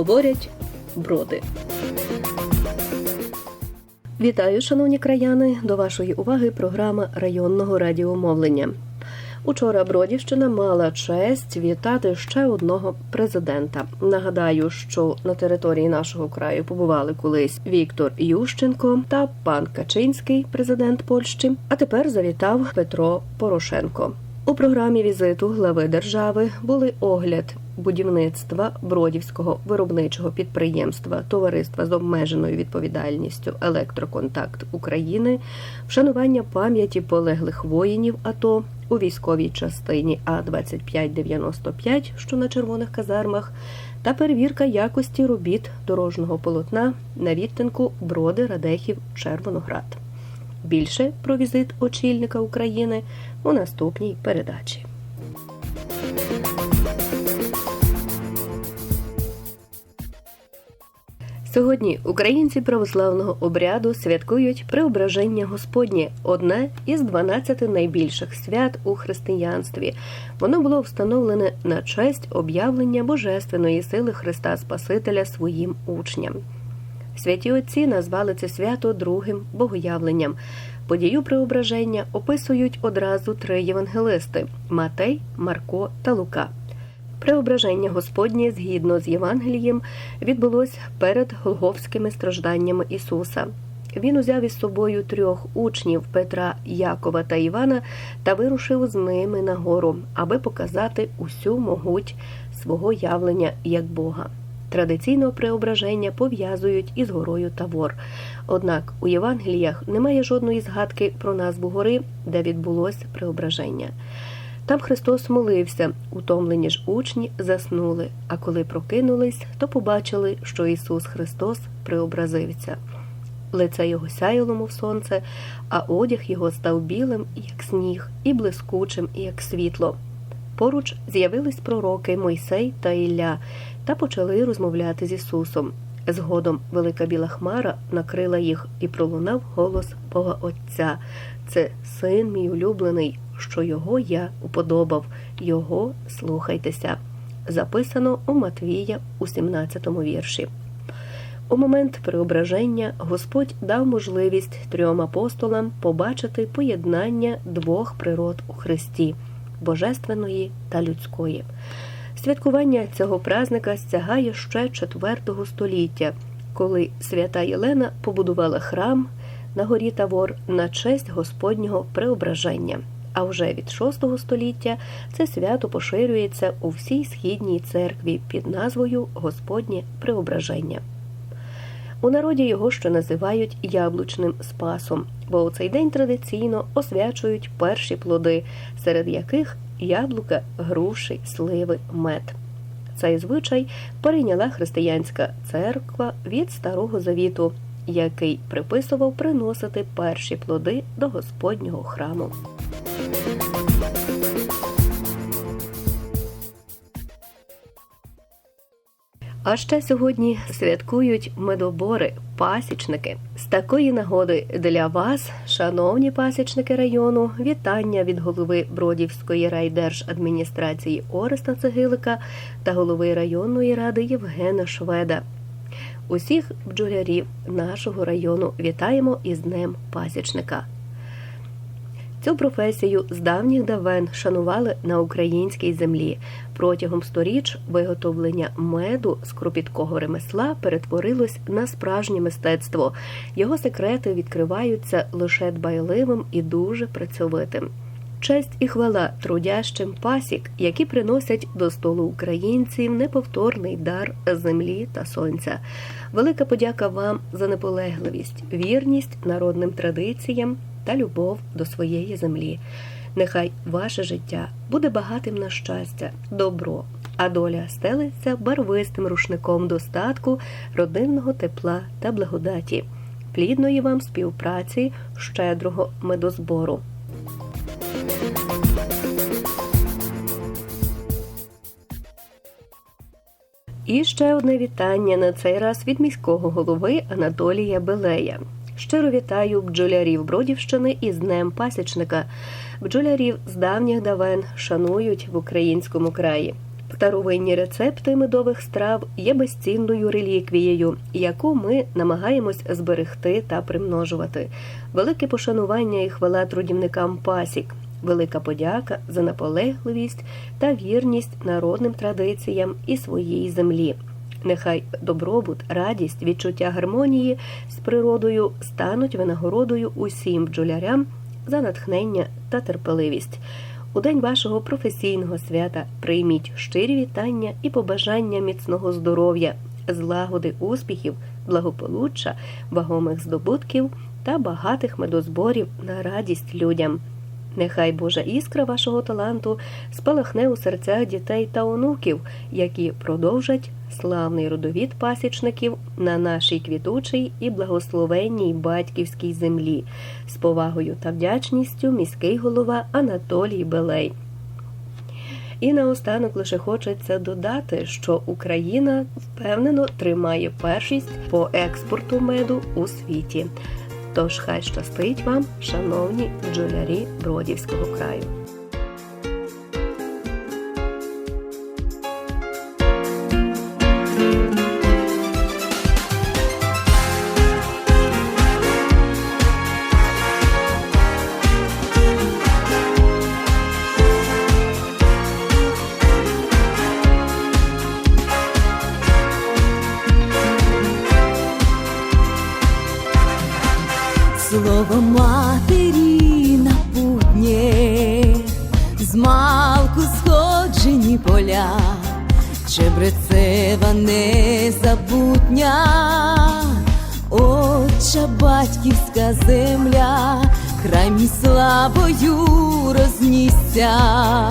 говорять броди. Вітаю, шановні краяни! До вашої уваги програма районного радіомовлення. Учора Бродівщина мала честь вітати ще одного президента. Нагадаю, що на території нашого краю побували колись Віктор Ющенко та пан Качинський, президент Польщі. А тепер завітав Петро Порошенко. У програмі візиту глави держави були огляд будівництва Бродівського виробничого підприємства Товариства з обмеженою відповідальністю Електроконтакт України, вшанування пам'яті полеглих воїнів АТО у військовій частині А 2595 що на червоних казармах, та перевірка якості робіт дорожнього полотна на відтинку Броди Радехів Червоноград. Більше про візит очільника України у наступній передачі. Сьогодні українці православного обряду святкують Преображення Господнє, одне із 12 найбільших свят у християнстві. Воно було встановлене на честь об'явлення божественної сили Христа Спасителя своїм учням. Святі отці назвали це свято другим богоявленням. Подію преображення описують одразу три євангелисти Матей, Марко та Лука. Преображення Господнє згідно з Євангелієм відбулось перед голговськими стражданнями Ісуса. Він узяв із собою трьох учнів Петра, Якова та Івана та вирушив з ними на гору, аби показати усю могуть свого явлення як Бога. Традиційно преображення пов'язують із горою Тавор. Однак у Євангеліях немає жодної згадки про назву гори, де відбулось преображення. Там Христос молився, утомлені ж учні заснули, а коли прокинулись, то побачили, що Ісус Христос преобразився. Лице його сяяло, мов сонце, а одяг його став білим, як сніг, і блискучим, як світло. Поруч з'явились пророки Мойсей та Ілля та почали розмовляти з Ісусом. Згодом велика біла хмара накрила їх і пролунав голос Бога Отця. Це син мій улюблений, що його я уподобав, його слухайтеся. Записано у Матвія у 17 вірші. У момент преображення Господь дав можливість трьом апостолам побачити поєднання двох природ у Христі божественної та людської. Святкування цього празника стягає ще IV століття, коли свята Єлена побудувала храм на горі Тавор на честь Господнього преображення. А вже від VI століття це свято поширюється у всій східній церкві під назвою Господнє преображення. У народі його ще називають яблучним спасом, бо у цей день традиційно освячують перші плоди, серед яких яблука, груші, сливи, мед. Цей звичай перейняла християнська церква від Старого Завіту, який приписував приносити перші плоди до Господнього храму. А ще сьогодні святкують медобори, пасічники. З такої нагоди для вас, шановні пасічники району, вітання від голови Бродівської райдержадміністрації Ореста Цегилика та голови районної ради Євгена Шведа. Усіх бджолярів нашого району вітаємо із Днем пасічника. Цю професію з давніх давен шанували на українській землі. Протягом сторіч виготовлення меду з кропіткого ремесла перетворилось на справжнє мистецтво. Його секрети відкриваються лише дбайливим і дуже працьовитим. Честь і хвала трудящим пасік, які приносять до столу українців неповторний дар землі та сонця. Велика подяка вам за наполегливість, вірність народним традиціям та любов до своєї землі. Нехай ваше життя буде багатим на щастя, добро, а доля стелиться барвистим рушником достатку, родинного тепла та благодаті, плідної вам співпраці, щедрого медозбору. І ще одне вітання на цей раз від міського голови Анатолія Белея. Щиро вітаю бджолярів Бродівщини із Днем Пасічника. Бджолярів з давніх давен шанують в українському краї. Старовинні рецепти медових страв є безцінною реліквією, яку ми намагаємось зберегти та примножувати. Велике пошанування і хвала трудівникам пасік, велика подяка за наполегливість та вірність народним традиціям і своїй землі. Нехай добробут, радість, відчуття гармонії з природою стануть винагородою усім бджолярям за натхнення та терпеливість. У день вашого професійного свята прийміть щирі вітання і побажання міцного здоров'я, злагоди успіхів, благополуччя, вагомих здобутків та багатих медозборів на радість людям. Нехай Божа іскра вашого таланту спалахне у серцях дітей та онуків, які продовжать славний родовід пасічників на нашій квітучій і благословенній батьківській землі. З повагою та вдячністю міський голова Анатолій Белей. І наостанок лише хочеться додати, що Україна впевнено тримає першість по експорту меду у світі. Тож хай щастить вам, шановні бджолярі Бродівського краю. Рознісся,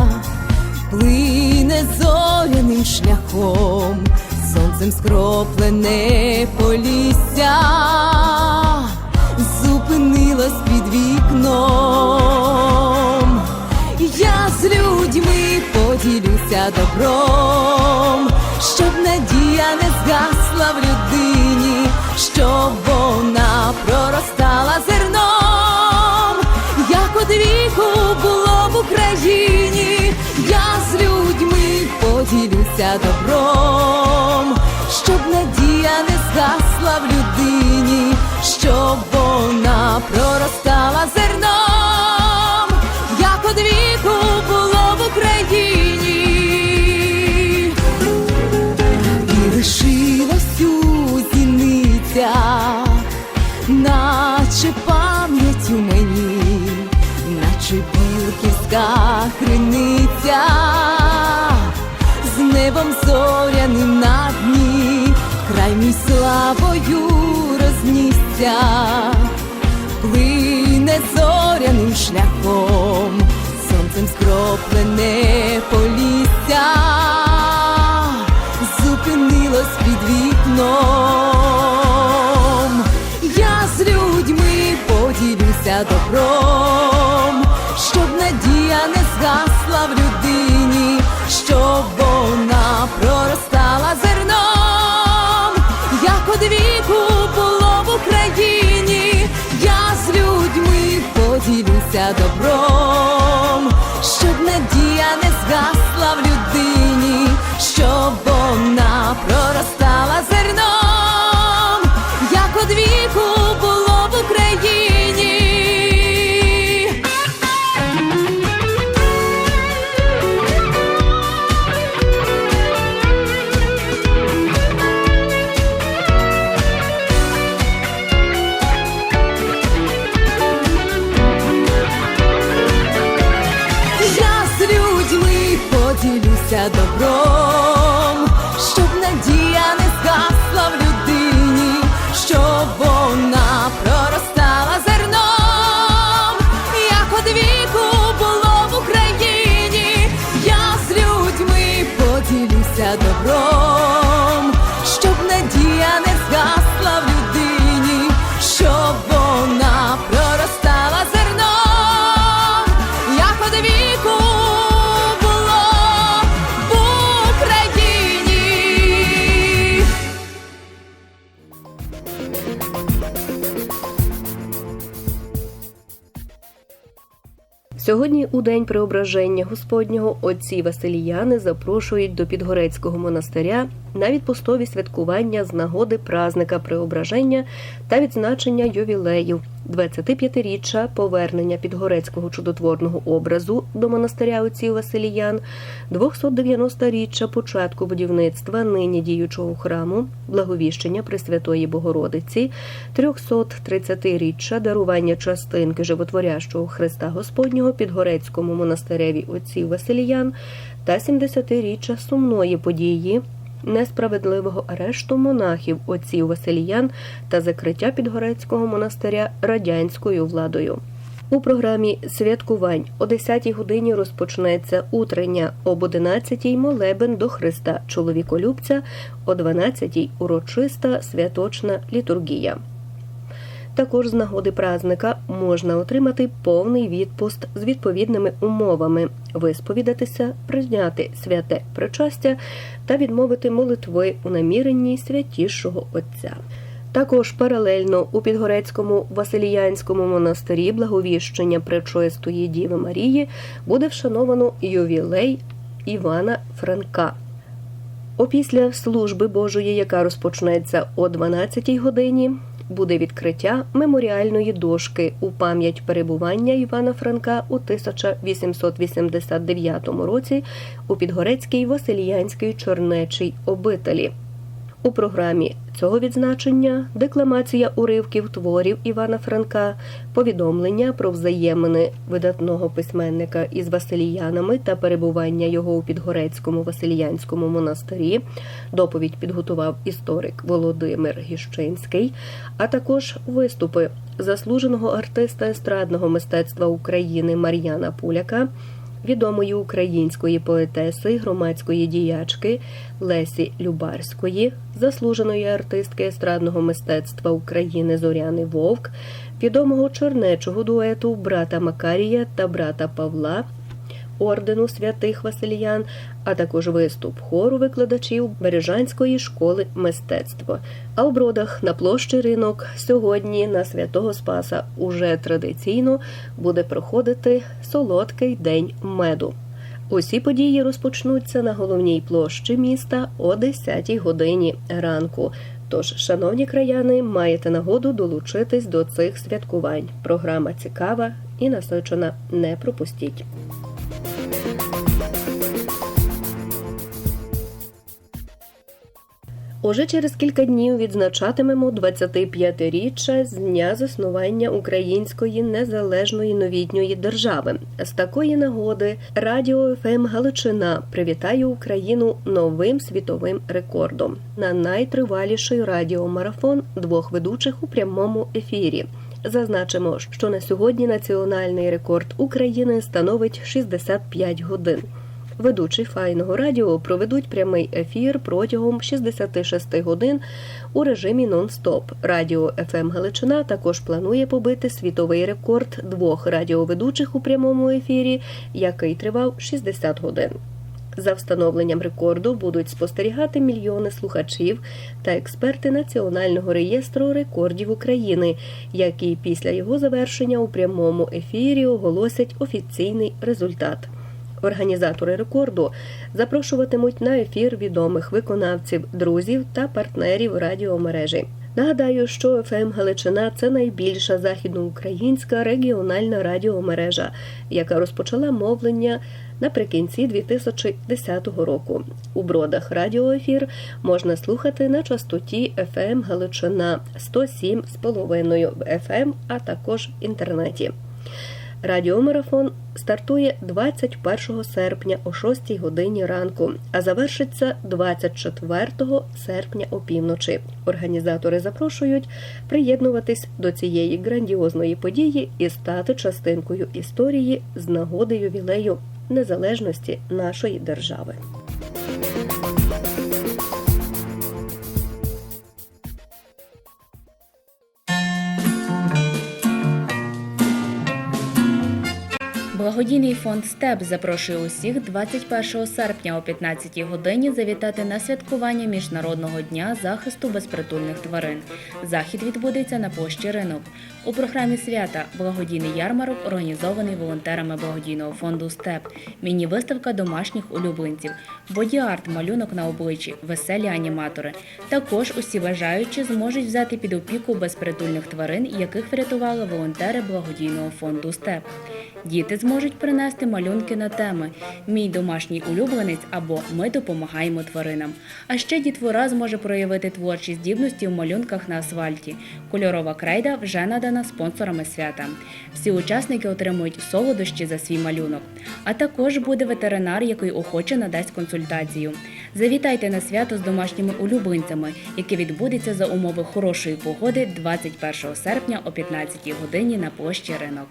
плине зоряним шляхом, сонцем скроплене полісся зупинилась під вікном. Я з людьми поділюся добром, щоб надія не згасла в людині, щоб поділюся добром, щоб надія не згасла в людині, щоб вона проростала край славою рознісся, плине зоряним шляхом, сонцем скроплене полісся, зупинилось під вікном. Я з людьми поділюся добром, добром, щоб надія не згасла в людині, щоб вона проростала Сьогодні, у день преображення Господнього, отці Василіяни запрошують до Підгорецького монастиря на відпустові святкування з нагоди празника преображення та відзначення ювілею 25-річчя повернення Підгорецького чудотворного образу до монастиря отців Василіян, 290-річчя початку будівництва нині діючого храму, благовіщення Пресвятої Богородиці, 330-річчя дарування частинки животворящого Христа Господнього Підгорецькому монастиреві отців Василіян та 70-річчя сумної події несправедливого арешту монахів отців Василіян та закриття Підгорецького монастиря радянською владою. У програмі святкувань о 10-й годині розпочнеться утрення, об 11-й молебен до Христа чоловіколюбця, о 12-й урочиста святочна літургія. Також з нагоди празника можна отримати повний відпуст з відповідними умовами, висповідатися, прийняти святе причастя та відмовити молитви у наміренні святішого Отця. Також паралельно у Підгорецькому Василіянському монастирі благовіщення Пречистої Діви Марії буде вшановано ювілей Івана Франка. Опісля служби Божої, яка розпочнеться о 12-й годині, буде відкриття меморіальної дошки у пам'ять перебування Івана Франка у 1889 році у Підгорецькій Василіянській Чорнечій обителі. У програмі цього відзначення декламація уривків творів Івана Франка, повідомлення про взаємини видатного письменника із Василіянами та перебування його у Підгорецькому Василіянському монастирі. Доповідь підготував історик Володимир Гіщинський, а також виступи заслуженого артиста естрадного мистецтва України Мар'яна Пуляка відомої української поетеси, громадської діячки Лесі Любарської, заслуженої артистки естрадного мистецтва України Зоряни Вовк, відомого чернечого дуету брата Макарія та брата Павла. Ордену святих Василіян, а також виступ хору викладачів Бережанської школи мистецтва. А у бродах на площі ринок сьогодні на святого Спаса уже традиційно буде проходити солодкий день меду. Усі події розпочнуться на головній площі міста о 10 годині ранку. Тож, шановні краяни, маєте нагоду долучитись до цих святкувань. Програма цікава і насичена. Не пропустіть. Уже через кілька днів відзначатимемо 25-річчя з дня заснування Української незалежної новітньої держави. З такої нагоди Радіо ФМ Галичина привітає Україну новим світовим рекордом на найтриваліший радіомарафон двох ведучих у прямому ефірі. Зазначимо, що на сьогодні національний рекорд України становить 65 годин. Ведучі файного радіо проведуть прямий ефір протягом 66 годин у режимі нон-стоп. Радіо ФМ Галичина також планує побити світовий рекорд двох радіоведучих у прямому ефірі, який тривав 60 годин. За встановленням рекорду будуть спостерігати мільйони слухачів та експерти Національного реєстру рекордів України, які після його завершення у прямому ефірі оголосять офіційний результат. Організатори рекорду запрошуватимуть на ефір відомих виконавців, друзів та партнерів радіомережі. Нагадаю, що ФМ Галичина це найбільша західноукраїнська регіональна радіомережа, яка розпочала мовлення наприкінці 2010 року. У бродах радіоефір можна слухати на частоті ФМ Галичина 107,5 FM, а також в інтернеті. Радіомарафон стартує 21 серпня о 6 годині ранку, а завершиться 24 серпня опівночі. Організатори запрошують приєднуватись до цієї грандіозної події і стати частинкою історії з нагоди ювілею незалежності нашої держави. Благодійний фонд СТЕП запрошує усіх 21 серпня о 15 годині завітати на святкування Міжнародного дня захисту безпритульних тварин. Захід відбудеться на площі ринок. У програмі свята благодійний ярмарок організований волонтерами благодійного фонду СТЕП, міні-виставка домашніх улюбленців, боді-арт, малюнок на обличчі, веселі аніматори. Також усі бажаючі зможуть взяти під опіку безпритульних тварин, яких врятували волонтери благодійного фонду СТЕП. Діти зможуть принести малюнки на теми Мій домашній улюбленець або Ми допомагаємо тваринам. А ще дітвора зможе проявити творчі здібності в малюнках на асфальті. Кольорова крейда вже надана спонсорами свята. Всі учасники отримують солодощі за свій малюнок. А також буде ветеринар, який охоче надасть консультацію. Завітайте на свято з домашніми улюбленцями, яке відбудеться за умови хорошої погоди 21 серпня о 15 годині на площі ринок.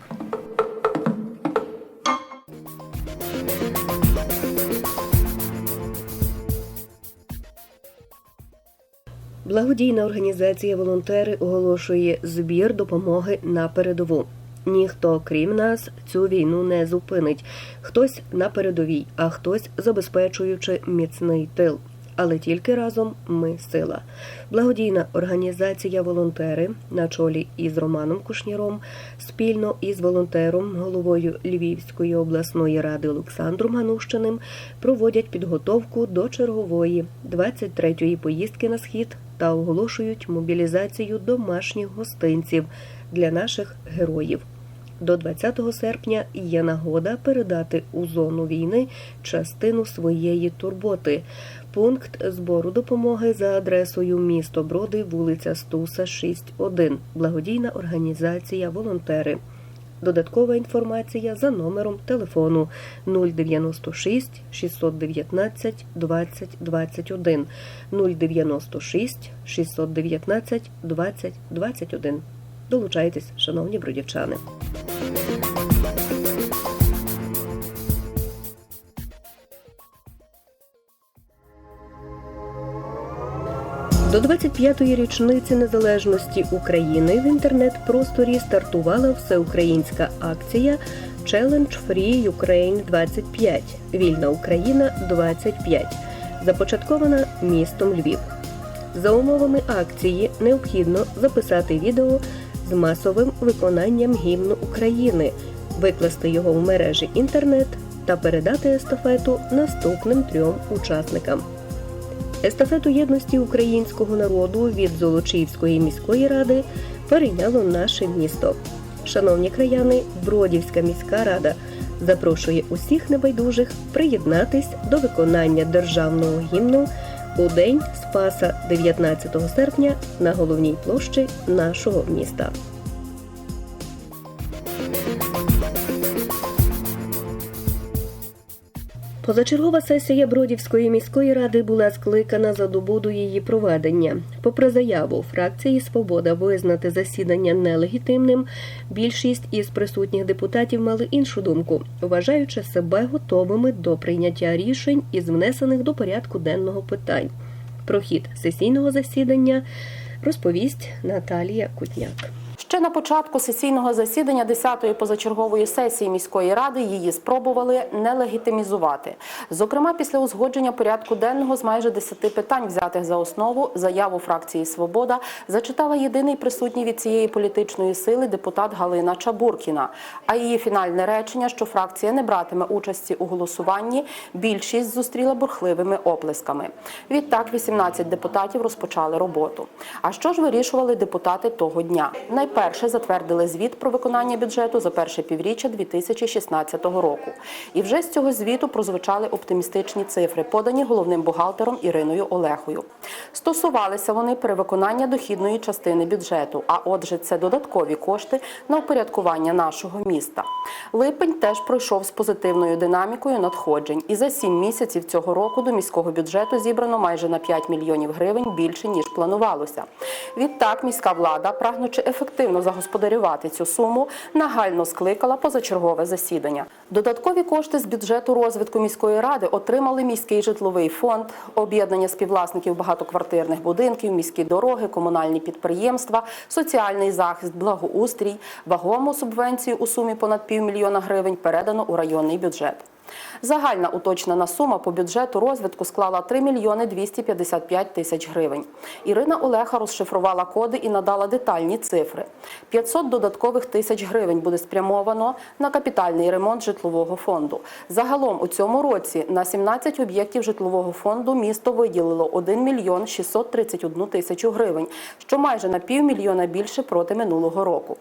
Благодійна організація Волонтери оголошує збір допомоги на передову. Ніхто, крім нас, цю війну не зупинить. Хтось на передовій, а хтось забезпечуючи міцний тил. Але тільки разом ми сила. Благодійна організація Волонтери на чолі із Романом Кушніром спільно із волонтером, головою Львівської обласної ради Олександром Ганущиним проводять підготовку до чергової 23-ї поїздки на схід та оголошують мобілізацію домашніх гостинців для наших героїв. До 20 серпня є нагода передати у зону війни частину своєї турботи. Пункт збору допомоги за адресою місто Броди, вулиця Стуса, 6.1. Благодійна організація Волонтери. Додаткова інформація за номером телефону 096 619 20 21 096 619 20 21. Долучайтесь, шановні бродівчани. До 25-ї річниці незалежності України в інтернет-просторі стартувала всеукраїнська акція Challenge Free Ukraine 25 Вільна Україна 25, започаткована містом Львів. За умовами акції необхідно записати відео з масовим виконанням гімну України, викласти його в мережі інтернет та передати естафету наступним трьом учасникам. Естафету єдності українського народу від Золочівської міської ради перейняло наше місто. Шановні краяни, Бродівська міська рада запрошує усіх небайдужих приєднатись до виконання державного гімну у день Спаса 19 серпня на головній площі нашого міста. Позачергова сесія Бродівської міської ради була скликана за добу до її проведення. Попри заяву фракції Свобода визнати засідання нелегітимним, більшість із присутніх депутатів мали іншу думку, вважаючи себе готовими до прийняття рішень із внесених до порядку денного питань. Про хід сесійного засідання розповість Наталія Кутняк. Ще на початку сесійного засідання 10-ї позачергової сесії міської ради її спробували нелегітимізувати. Зокрема, після узгодження порядку денного з майже 10 питань, взятих за основу, заяву фракції Свобода зачитала єдиний присутній від цієї політичної сили депутат Галина Чабуркіна. А її фінальне речення, що фракція не братиме участі у голосуванні, більшість зустріла бурхливими оплесками. Відтак 18 депутатів розпочали роботу. А що ж вирішували депутати того дня? Найперше затвердили звіт про виконання бюджету за перше півріччя 2016 року. І вже з цього звіту прозвучали оптимістичні цифри, подані головним бухгалтером Іриною Олехою. Стосувалися вони перевиконання дохідної частини бюджету, а отже, це додаткові кошти на упорядкування нашого міста. Липень теж пройшов з позитивною динамікою надходжень, і за сім місяців цього року до міського бюджету зібрано майже на 5 мільйонів гривень більше ніж планувалося. Відтак міська влада, прагнучи ефективно ефективно загосподарювати цю суму, нагально скликала позачергове засідання. Додаткові кошти з бюджету розвитку міської ради отримали міський житловий фонд, об'єднання співвласників багатоквартирних будинків, міські дороги, комунальні підприємства, соціальний захист, благоустрій, вагому субвенцію у сумі понад півмільйона гривень передано у районний бюджет. Загальна уточнена сума по бюджету розвитку склала 3 мільйони 255 тисяч гривень. Ірина Олеха розшифрувала коди і надала детальні цифри. 500 додаткових тисяч гривень буде спрямовано на капітальний ремонт житлового фонду. Загалом у цьому році на 17 об'єктів житлового фонду місто виділило 1 мільйон 631 тисячу гривень, що майже на півмільйона більше проти минулого року.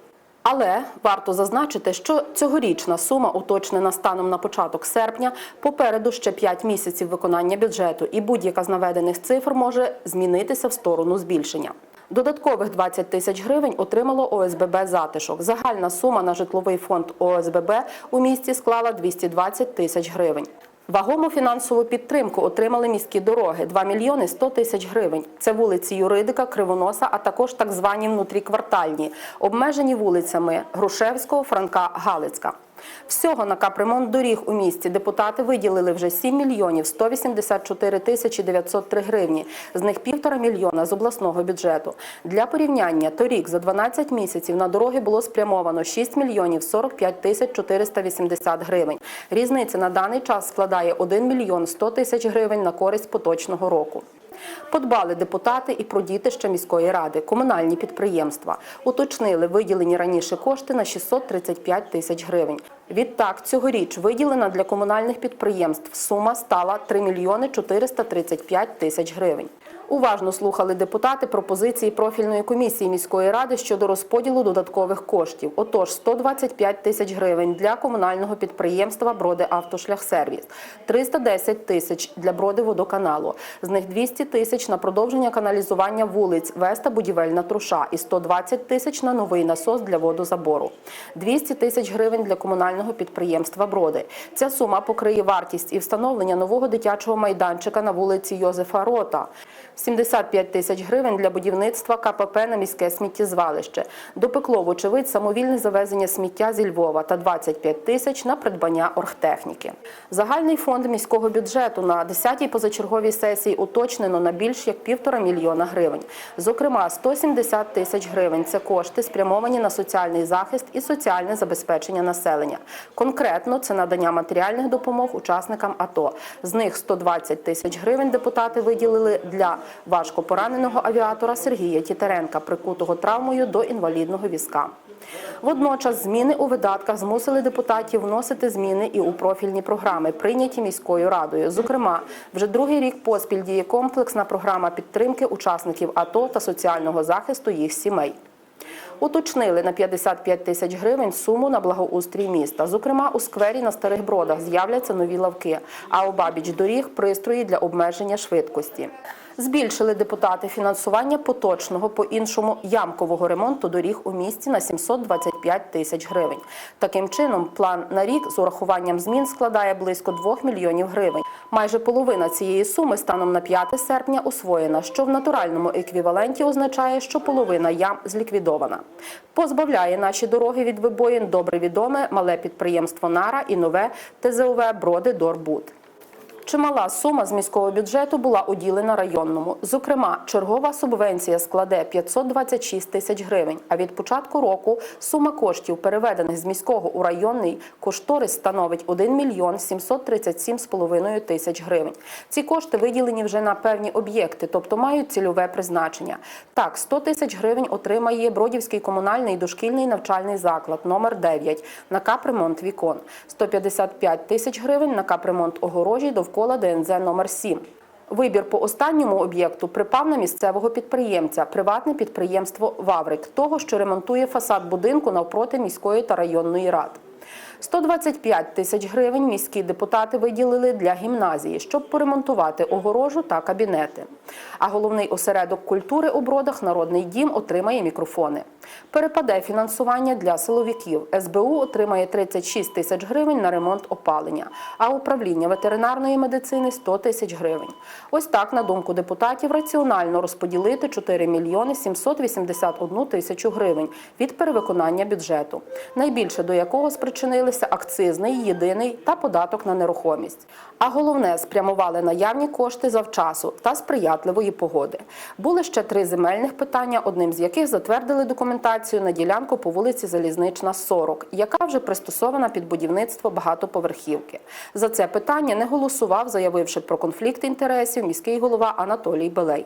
Але варто зазначити, що цьогорічна сума, уточнена станом на початок серпня, попереду ще 5 місяців виконання бюджету, і будь-яка з наведених цифр може змінитися в сторону збільшення. Додаткових 20 тисяч гривень отримало ОСББ затишок. Загальна сума на житловий фонд ОСББ у місті склала 220 тисяч гривень. Вагому фінансову підтримку отримали міські дороги 2 мільйони 100 тисяч гривень. Це вулиці Юридика, Кривоноса, а також так звані внутріквартальні, обмежені вулицями Грушевського, Франка, Галицька. Всього на капремонт доріг у місті депутати виділили вже 7 мільйонів 184 тисячі 903 гривні, з них півтора мільйона з обласного бюджету. Для порівняння торік за 12 місяців на дороги було спрямовано 6 мільйонів 45 тисяч 480 гривень. Різниця на даний час складає 1 мільйон 100 тисяч гривень на користь поточного року. Подбали депутати і про дітище міської ради, комунальні підприємства. Уточнили виділені раніше кошти на 635 тисяч гривень. Відтак, цьогоріч виділена для комунальних підприємств сума стала 3 мільйони 435 тисяч гривень. Уважно слухали депутати пропозиції профільної комісії міської ради щодо розподілу додаткових коштів. Отож, 125 тисяч гривень для комунального підприємства Броди Автошляхсервіс, 310 тисяч для Броди водоканалу, з них 200 тисяч на продовження каналізування вулиць Веста Будівельна Труша і 120 тисяч на новий насос для водозабору, 200 тисяч гривень для комунального підприємства Броди. Ця сума покриє вартість і встановлення нового дитячого майданчика на вулиці Йозефа Рота. 75 тисяч гривень для будівництва КПП на міське сміттєзвалище. Допекло, вочевидь, самовільне завезення сміття зі Львова та 25 тисяч на придбання оргтехніки. Загальний фонд міського бюджету на 10-й позачерговій сесії уточнено на більш як півтора мільйона гривень. Зокрема, 170 тисяч гривень це кошти, спрямовані на соціальний захист і соціальне забезпечення населення. Конкретно це надання матеріальних допомог учасникам АТО. З них 120 тисяч гривень депутати виділили для важко пораненого авіатора Сергія Тітаренка, прикутого травмою до інвалідного візка. Водночас зміни у видатках змусили депутатів вносити зміни і у профільні програми, прийняті міською радою. Зокрема, вже другий рік поспіль діє комплексна програма підтримки учасників АТО та соціального захисту їх сімей. Уточнили на 55 тисяч гривень суму на благоустрій міста. Зокрема, у сквері на старих бродах з'являться нові лавки, а обабіч доріг пристрої для обмеження швидкості. Збільшили депутати фінансування поточного по іншому ямкового ремонту доріг у місті на 725 тисяч гривень. Таким чином, план на рік з урахуванням змін складає близько 2 мільйонів гривень. Майже половина цієї суми станом на 5 серпня освоєна, що в натуральному еквіваленті означає, що половина ям зліквідована. Позбавляє наші дороги від вибоїн добре відоме мале підприємство Нара і нове ТЗОВ Броди Дорбуд. Чимала сума з міського бюджету була уділена районному. Зокрема, чергова субвенція складе 526 тисяч гривень. А від початку року сума коштів, переведених з міського у районний кошторис, становить 1 мільйон 737,5 тисяч гривень. Ці кошти виділені вже на певні об'єкти, тобто мають цільове призначення. Так, 100 тисяч гривень отримає Бродівський комунальний дошкільний навчальний заклад номер 9 на капремонт вікон, 155 тисяч гривень на капремонт огорожі довкола ДНЗ номер 7 Вибір по останньому об'єкту припав на місцевого підприємця, приватне підприємство Ваврик, того, що ремонтує фасад будинку навпроти міської та районної рад. 125 тисяч гривень міські депутати виділили для гімназії, щоб поремонтувати огорожу та кабінети. А головний осередок культури у бродах Народний дім отримає мікрофони. Перепаде фінансування для силовиків. СБУ отримає 36 тисяч гривень на ремонт опалення, а управління ветеринарної медицини 100 тисяч гривень. Ось так, на думку депутатів, раціонально розподілити 4 мільйони 781 тисячу гривень від перевиконання бюджету, найбільше до якого спричинилися акцизний, єдиний та податок на нерухомість. А головне, спрямували наявні кошти завчасу та сприятливої погоди. Були ще три земельних питання, одним з яких затвердили документацію на ділянку по вулиці Залізнична, 40, яка вже пристосована під будівництво багатоповерхівки. За це питання не голосував, заявивши про конфлікт інтересів міський голова Анатолій Белей.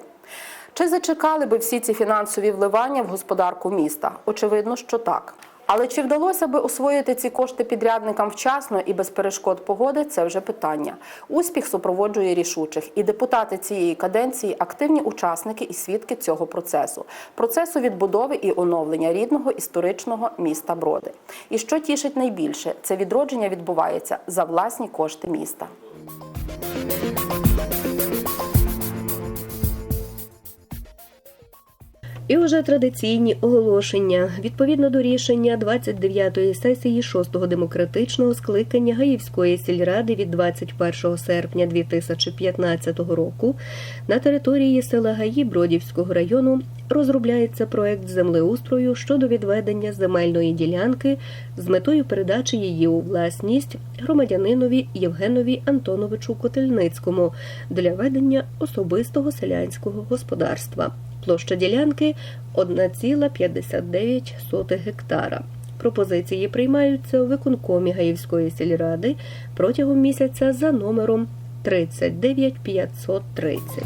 Чи зачекали би всі ці фінансові вливання в господарку міста? Очевидно, що так. Але чи вдалося би освоїти ці кошти підрядникам вчасно і без перешкод погоди це вже питання. Успіх супроводжує рішучих, і депутати цієї каденції активні учасники і свідки цього процесу процесу відбудови і оновлення рідного історичного міста Броди. І що тішить найбільше, це відродження відбувається за власні кошти міста. І вже традиційні оголошення відповідно до рішення 29-ї сесії 6-го демократичного скликання Гаївської сільради від 21 серпня 2015 року на території села Гаї Бродівського району розробляється проект землеустрою щодо відведення земельної ділянки з метою передачі її у власність громадянинові Євгенові Антоновичу Котельницькому для ведення особистого селянського господарства. Площа ділянки 1,59 гектара. Пропозиції приймаються у виконкомі Гаївської сільради протягом місяця за номером 39530.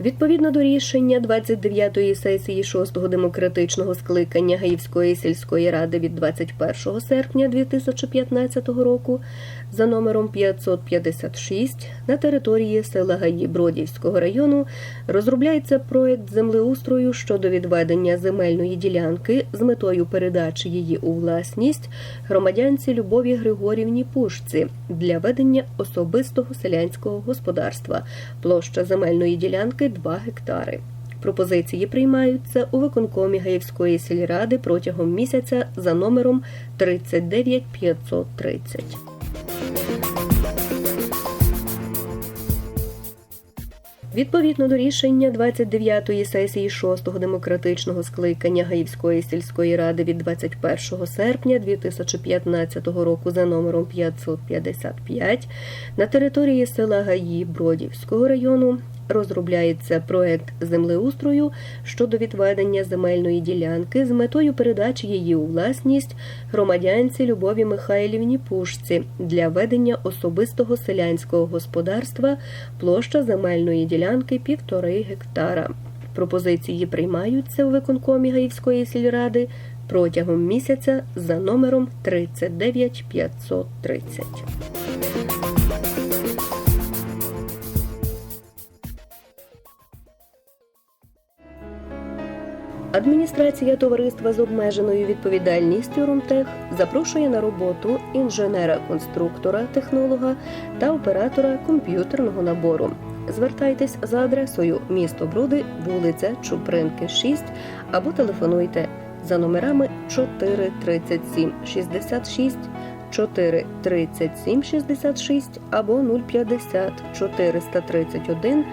Відповідно до рішення 29-ї сесії 6-го демократичного скликання Гаївської сільської ради від 21 серпня 2015 року за номером 556 на території села Гаї Бродівського району розробляється проект землеустрою щодо відведення земельної ділянки з метою передачі її у власність громадянці Любові Григорівні Пушці для ведення особистого селянського господарства. Площа земельної ділянки 2 гектари. Пропозиції приймаються у виконкомі Гаївської сільради протягом місяця за номером 39530. Відповідно до рішення 29-ї сесії 6-го демократичного скликання Гаївської сільської ради від 21 серпня 2015 року за номером 555 на території села Гаї Бродівського району розробляється проект землеустрою щодо відведення земельної ділянки з метою передачі її у власність громадянці Любові Михайлівні Пушці для ведення особистого селянського господарства площа земельної ділянки півтори гектара. Пропозиції приймаються у виконкомі Гаївської сільради протягом місяця за номером 39530. Адміністрація товариства з обмеженою відповідальністю Румтех запрошує на роботу інженера-конструктора, технолога та оператора комп'ютерного набору. Звертайтесь за адресою місто Бруди, вулиця Чупринки, 6 або телефонуйте за номерами 437 66 437 66 або 050 431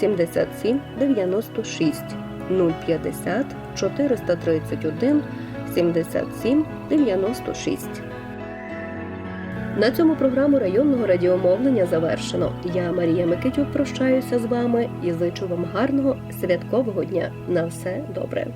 77 96 050 431 77 96. На цьому програму районного радіомовлення завершено. Я Марія Микитюк прощаюся з вами і зичу вам гарного святкового дня. На все добре.